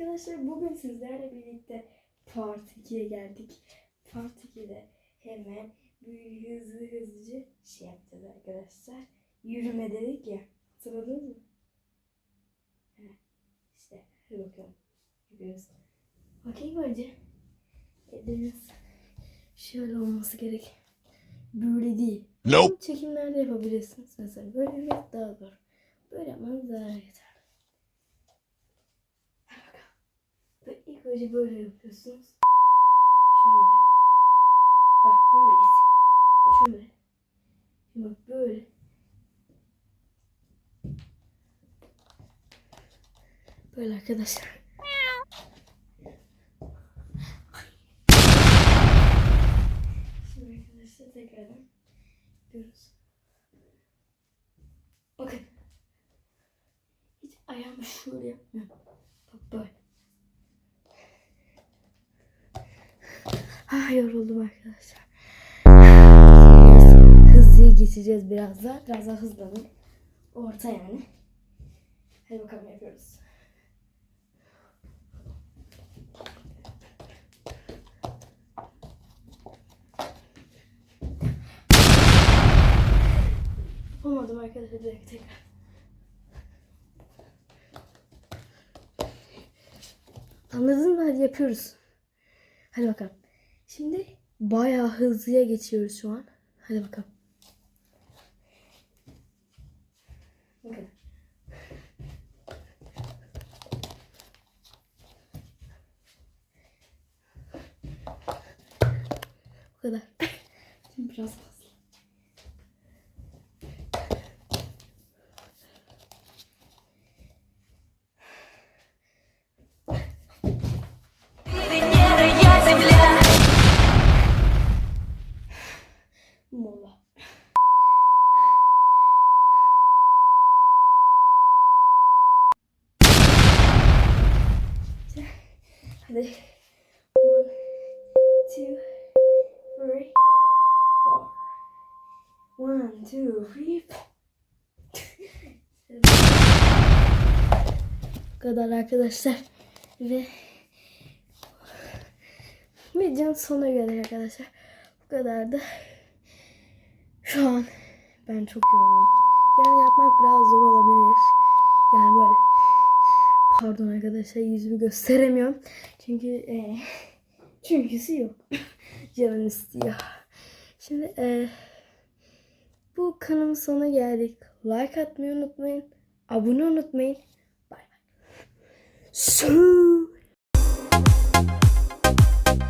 arkadaşlar bugün sizlerle birlikte Part 2'ye geldik. Part 2'de hemen bir hızlı hızlıca şey yapacağız arkadaşlar. Yürüme dedik ya. Hatırladınız mı? Heh, işte hadi bakalım. Yapıyoruz. Bakayım önce. Elleriniz şöyle olması gerek. Böyle değil. Nope. Çekimlerde yapabilirsiniz. Mesela böyle yürümek daha zor. Böyle yapmanız daha yeter. Hadi bakalım. Ve ilk önce böyle yapıyorsunuz. Şöyle. Bak böyle Şöyle. Bak böyle. Böyle arkadaşlar. Şimdi arkadaşlar tekrardan yapıyoruz. Bakın. Hiç ayağımı şöyle yapmıyorum. Bak böyle. Ah yoruldum arkadaşlar. Hızlıya geçeceğiz biraz daha. Biraz daha hızlanın. Orta yani. Hadi bakalım yapıyoruz. Yapamadım arkadaşlar. Dakika tekrar. Anladın mı? Hadi yapıyoruz. Hadi bakalım. Şimdi bayağı hızlıya geçiyoruz şu an. Hadi bakalım. Bakın. Bu kadar. Şimdi biraz Mola. Hadi. One, two, three, four. One, two, three. Bu kadar arkadaşlar. Ve videonun sonuna geldik arkadaşlar. Bu kadardı. Şu an ben çok yoruldum. Yani yapmak biraz zor olabilir. Yani böyle pardon arkadaşlar yüzümü gösteremiyorum. Çünkü e, çünküsü yok. Canım istiyor. Şimdi e, bu kanalın sonuna geldik. Like atmayı unutmayın. Abone unutmayın. Bay bay. Sür-